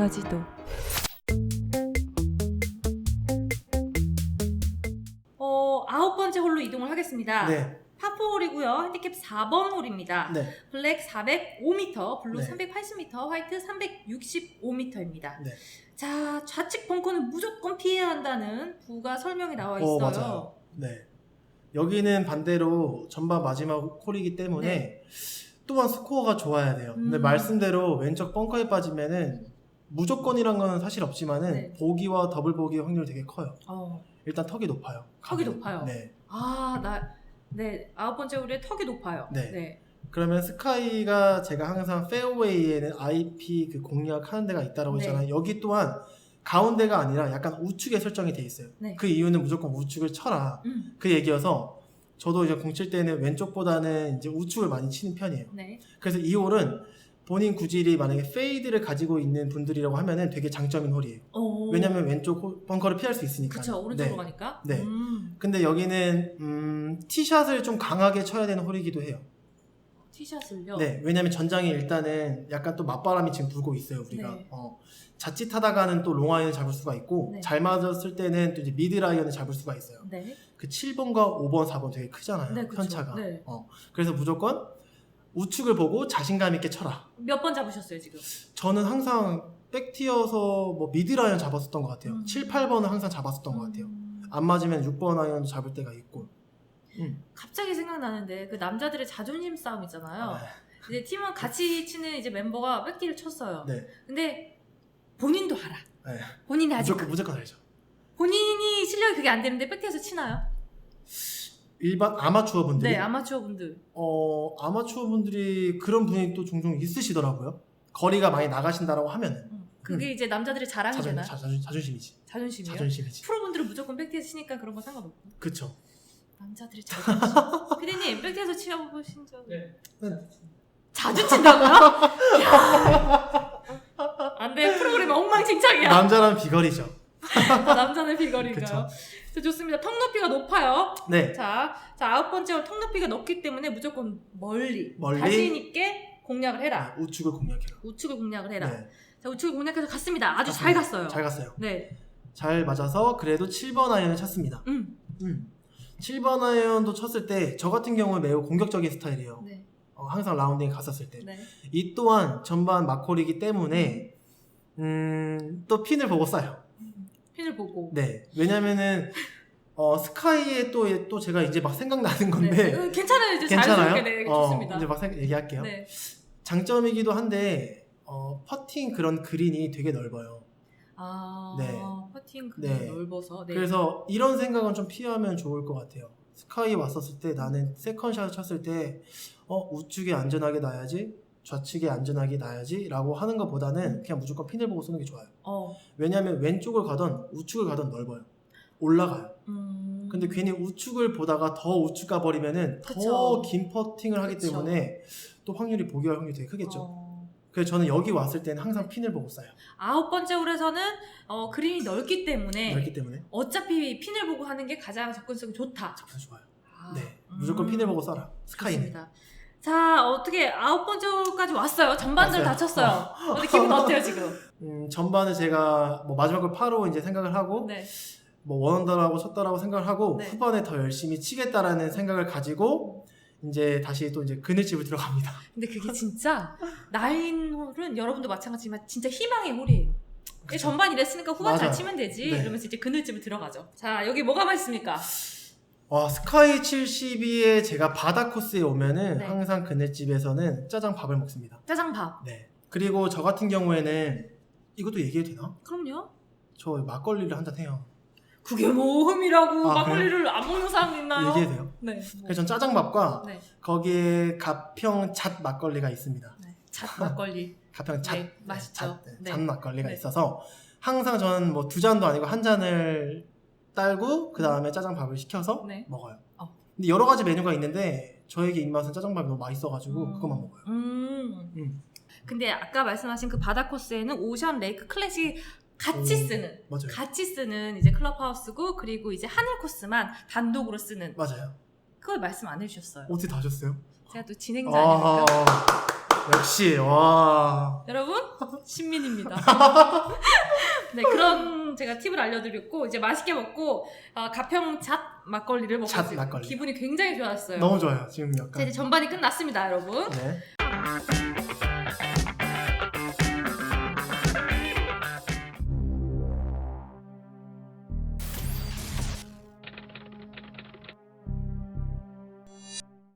여지도 어, 아홉 번째 홀로 이동을 하겠습니다. 네, 파4홀이고요. 핸디캡 4번 홀입니다. 네, 블랙 405m, 블루 네. 380m, 화이트 365m입니다. 네. 자, 좌측 벙커는 무조건 피해야 한다는 부가 설명이 나와 있어요. 어, 맞아요. 네. 여기는 반대로 전반 마지막 홀이기 때문에 또한 스코어가 좋아야 돼요. 근데 네. 음. 말씀대로 왼쪽 벙커에 빠지면은 무조건이란 건 사실 없지만은 네. 보기와 더블 보기의 확률이 되게 커요. 어. 일단 턱이 높아요. 턱이 가격이. 높아요. 네. 아, 나, 네, 아홉 번째 홀에 턱이 높아요. 네. 그러면 스카이가 제가 항상 페어웨이에는 IP 그 공략하는 데가 있다라고 네. 했잖아요. 여기 또한 가운데가 아니라 약간 우측에 설정이 돼 있어요. 네. 그 이유는 무조건 우측을 쳐라. 음, 그 얘기여서 저도 이제 공 칠 때는 왼쪽보다는 이제 우측을 많이 치는 편이에요. 네. 그래서 이 홀은 본인 구질이 만약에 페이드를 가지고 있는 분들이라고 하면은 되게 장점인 홀이에요. 오. 왜냐면 왼쪽 홀- 벙커를 피할 수 있으니까. 그쵸, 오른쪽으로 네. 가니까. 네. 음, 근데 여기는 음, 티샷을 좀 강하게 쳐야 되는 홀이기도 해요. 티샷을요? 네, 왜냐면 전장에 일단은 약간 또 맞바람이 지금 불고 있어요, 우리가. 네. 어, 자칫하다가는 또 롱아이언을 잡을 수가 있고, 네. 잘 맞았을 때는 또 이제 미드라이언을 잡을 수가 있어요. 네. 그 7번과 5번, 4번 되게 크잖아요, 네. 편차가. 네. 어, 그래서 무조건 우측을 보고 자신감 있게 쳐라. 몇 번 잡으셨어요, 지금? 저는 항상 백티어서 뭐 미드라이언 잡았었던 것 같아요. 음. 7, 8번은 항상 잡았었던 것 같아요. 음. 안 맞으면 6번 아이언 잡을 때가 있고. 음. 갑자기 생각나는데 그 남자들의 자존심 싸움 있잖아요. 아, 이제 팀원 같이 치는 이제 멤버가 백티를 쳤어요. 네. 근데 본인도 알아. 네. 본인이 아직 무조건, 무조건 알죠. 본인이 실력이 그게 안 되는데 백티에서 치나요? 일반 아마추어 분들이 네, 아마추어 분들. 어, 아마추어 분들이 그런 분이 또 종종 있으시더라고요. 거리가 많이 나가신다라고 하면은 음. 그게 이제 남자들의 자랑이 자존, 되나? 자, 자존, 자존심이지. 자존심이요? 자존심이지. 프로분들은 무조건 백티에서 치니까 그런 거 상관없고. 그쵸. 남자들의 자존심. 피디님 백티에서 치어보신 적? 네. 자주 친다고요? 야. 안 돼, 프로그램 엉망진창이야. 남자란 비거리죠. 남자는 비거리인가요? 자, 좋습니다. 턱 높이가 높아요. 네. 자, 자 아홉 번째 홀턱 높이가 높기 때문에 무조건 멀리, 멀리? 자신 있게 공략을 해라. 우측을 공략해라. 우측을 공략을 해라. 네. 자, 우측을 공략해서 갔습니다. 아주 잘 갔습니다. 갔어요. 잘 갔어요. 네. 잘 맞아서 그래도 7번 아이언을 쳤습니다. 음. 음. 7번 아이언도 쳤을 때 저 같은 경우는 매우 공격적인 스타일이에요. 네. 어, 항상 라운딩 갔었을 때. 네. 이 또한 전반 마콜이기 때문에 음, 또 핀을 보고 쏴요. 핀을 보고. 네. 왜냐면은 어, 스카이에 또, 또 제가 이제 막 생각나는 건데 네. 음, 괜찮아요. 이제 괜찮아요? 네, 어, 좋습니다. 이제 막 생- 얘기할게요. 네. 장점이기도 한데 어, 퍼팅 그런 그린이 되게 넓어요. 아, 네. 퍼팅 그게 네. 넓어서. 네. 그래서 이런 생각은 좀 피하면 좋을 것 같아요. 스카이 왔었을 때 나는 세컨샷을 쳤을 때 어, 우측에 안전하게 놔야지 좌측에 안전하게 놔야지 라고 하는 것보다는 그냥 무조건 핀을 보고 쏘는 게 좋아요. 어. 왜냐하면 왼쪽을 가던 우측을 가던 넓어요. 올라가요. 음. 근데 괜히 우측을 보다가 더 우측 가버리면은. 더 긴 퍼팅을 하기 그쵸. 때문에 또 확률이 보기할 확률이 되게 크겠죠. 어. 그래서 저는 여기 왔을 때는 항상 핀을 보고 쏴요. 아홉 번째 홀에서는 어, 그림이 넓기 때문에 그렇기 때문에 어차피 핀을 보고 하는 게 가장 접근성이 좋다. 접근 좋아요. 아, 네, 무조건 음, 핀을 보고 쏴라. 스카이는. 좋습니다. 자, 어떻게 아홉 번째 홀까지 왔어요. 전반전 왔어요. 다쳤어요. 근데 기분 어때요 지금? 음, 전반은 제가 뭐 마지막 걸 파로 이제 생각을 하고 네. 뭐 원언더라고 쳤다라고 생각을 하고 네. 후반에 더 열심히 치겠다라는 생각을 가지고 이제 다시 또 이제 그늘집을 들어갑니다. 근데 그게 진짜 나인 홀은 여러분도 마찬가지지만 진짜 희망의 홀이에요. 전반 이랬으니까 후반 잘 맞아요. 치면 되지. 네. 이러면서 이제 그늘집을 들어가죠. 자, 여기 뭐가 맛있습니까? 와 스카이 72에 제가 바다 코스에 오면은 네. 항상 그늘집에서는 짜장 밥을 먹습니다. 짜장밥. 네. 그리고 저 같은 경우에는 이것도 얘기해도 되나? 그럼요. 저 막걸리를 한 잔 해요. 그게 뭐 흠이라고 아, 막걸리를 안 먹는 사람 있나요? 얘기해도 돼요? 네. 뭐. 그래서 전 짜장밥과 네. 거기에 가평 잣 막걸리가 있습니다. 네. 잣 막걸리. 가평 잣, 네, 맛있죠. 잣, 네, 네. 잣 막걸리가 네. 있어서 항상 저는 뭐 두 잔도 아니고 한 잔을 딸고 그 다음에 짜장밥을 시켜서 네. 먹어요. 어. 근데 여러 가지 메뉴가 있는데 저에게 입맛은 짜장밥이 너무 맛있어가지고 음. 그것만 먹어요. 음. 음. 근데 아까 말씀하신 그 바다 코스에는 오션 레이크 클래식 같이 오. 쓰는 맞아요. 같이 쓰는 이제 클럽하우스고 그리고 이제 하늘 코스만 단독으로 쓰는 맞아요. 그걸 말씀 안 해주셨어요. 어떻게 다 하셨어요? 제가 또 진행자 아, 아닙니까? 역시 와. 여러분 신민입니다. 네 그런 제가 팁을 알려드렸고 이제 맛있게 먹고 어, 가평 잣 막걸리를 잣 먹었어요. 막걸리. 기분이 굉장히 좋았어요. 너무 좋아요. 지금 자, 약간 이제 전반이 끝났습니다, 여러분. 네.